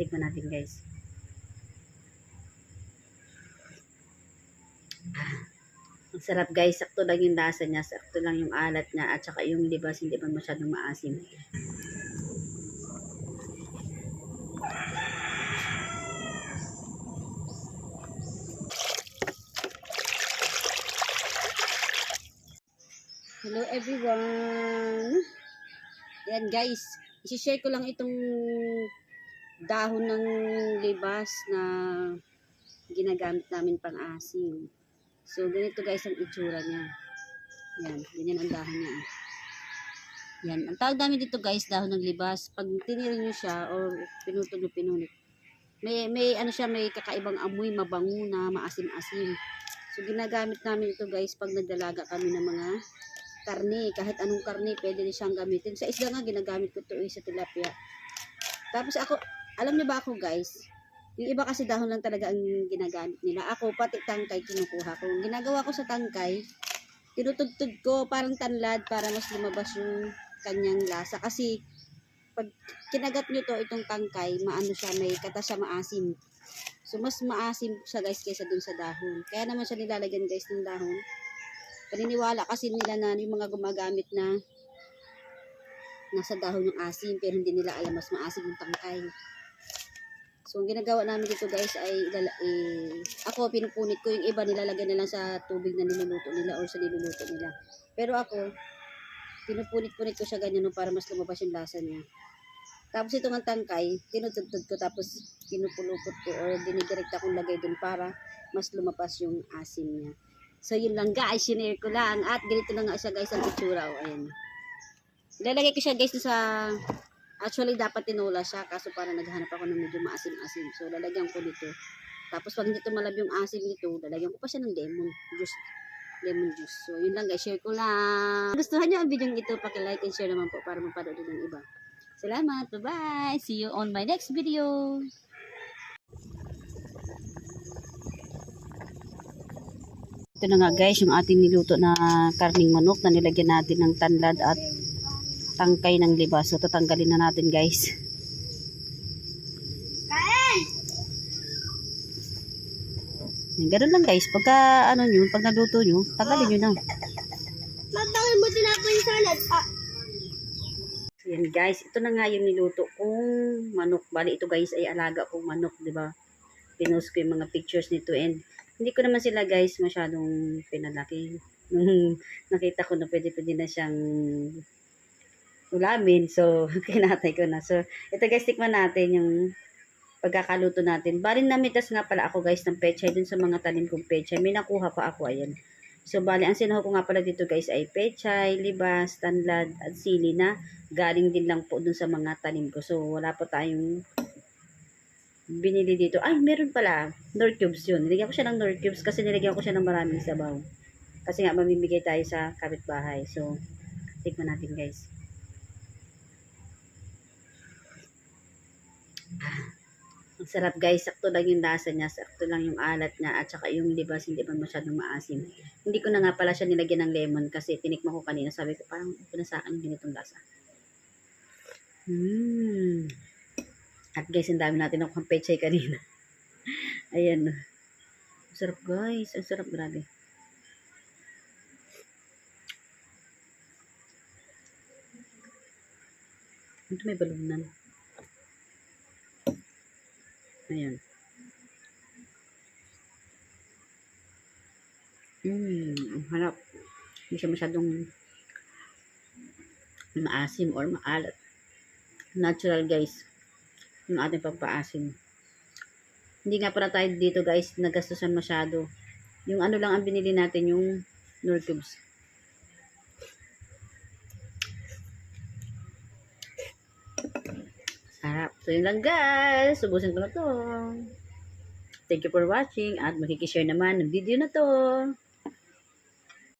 Tikman natin guys. Ah, ang sarap guys. Sakto lang yung lasa niya. Sakto lang yung alat niya. At saka yung libas hindi man masyadong maasim. Hello everyone! Yan guys, isi-share ko lang itong dahon ng libas na ginagamit namin pang asim. So, ganito guys ang itsura niya. Yan, ganyan ang dahon niya. Yan, ang tawag namin dito guys, dahon ng libas. Pag tinira nyo siya or pinutol nyo pinunit, may, may ano siya, may kakaibang amoy, mabango na, maasim-asim. So, ginagamit namin ito guys pag nagdalaga kami ng mga karne, kahit anong karne, pwede din siyang gamitin. Sa isda nga, ginagamit ko ito eh, sa tilapia. Tapos ako, alam niyo ba ako guys, yung iba kasi dahon lang talaga ang ginagamit nila. Ako, pati tangkay kinukuha ko. Ang ginagawa ko sa tangkay, tinutugtog ko parang tanlad para mas lumabas yung kanyang lasa. Kasi, pag kinagat nyo to, itong tangkay, maano siya, may kata siya maasim. So, mas maasim siya guys kaysa dun sa dahon. Kaya naman siya nilalagyan guys ng dahon paniniwala kasi nila na yung mga gumagamit na nasa dahon ng asim pero hindi nila alam mas maasim yung tangkay. So, ang ginagawa namin dito guys ay eh, ako pinupunit ko yung iba nilalagyan na lang sa tubig na niluluto nila or sa niluluto nila. Pero ako, pinupunit-punit ko siya ganyan no, para mas lumabas yung lasa niya. Tapos itong ang tangkay, tinutugtog ko tapos pinupulupot ko or dinidirekta kong lagay dun para mas lumapas yung asim niya. So, yun lang guys. Sinare ko lang. At ganito na nga siya guys ang itsura. O, ayan. Ilalagay ko siya guys sa... Actually, dapat tinula siya. Kaso parang naghanap ako ng medyo maasim-asim. So, lalagyan ko dito. Tapos, pag hindi tumalab yung asim nito, lalagyan ko pa siya ng lemon juice. Lemon juice. So, yun lang guys. Share ko lang. Gustuhan niyo ang video ito, paki-like and share naman po para mapanood din ng iba. Salamat. Bye-bye. See you on my next video. Ito na nga guys, yung ating niluto na karning manok na nilagyan natin ng tanlad at tangkay ng libas. So, tatanggalin na natin guys. Yan, Ganun lang guys. Pagka ano nyo, pag naluto nyo, tanggalin nyo na. Mabangin mo tinapay yung salad. Ah, Yan guys, ito na nga yung niluto kong manok. Bali ito guys ay alaga kong manok, di ba? Pinost ko yung mga pictures nito and hindi ko naman sila guys masyadong pinalaki. Nung nakita ko na pwede pwede na siyang ulamin, so kinatay ko na. So ito guys, tikman natin yung pagkakaluto natin. Bali namitas nga pala ako guys ng pechay dun sa mga tanim kong pechay. May nakuha pa ako, ayan. So, bali, ang sinuha ko nga pala dito guys ay pechay, libas, tanlad, at sili na galing din lang po dun sa mga tanim ko. So, wala po tayong binili dito. Ay, meron pala. Nor cubes yun. Nilagyan ko siya ng nor cubes kasi nilagyan ko siya ng maraming sabaw. Kasi nga, mamimigay tayo sa kapitbahay. So, tikman natin guys. Ang sarap guys. Sakto lang yung lasa niya. Sakto lang yung alat niya. At saka yung libas, hindi pa masyadong maasim. Hindi ko na nga pala siya nilagyan ng lemon kasi tinikman ko kanina. Sabi ko parang na sa akin yung ganitong lasa. Mmm. At guys, ang dami natin ako pechay kanina. Ayan. Ang sarap guys. Ang sarap grabe. Ito may balunan. Ayan. Mmm, harap. Hindi siya masyadong maasim or maalat. Natural guys. Yung ating pagpaasim. Hindi nga pala tayo dito guys nagastusan masyado. Yung ano lang ang binili natin yung Nor cubes. Sarap. So yun lang guys. Subusin ko na to. Thank you for watching at makikishare naman ng video na to.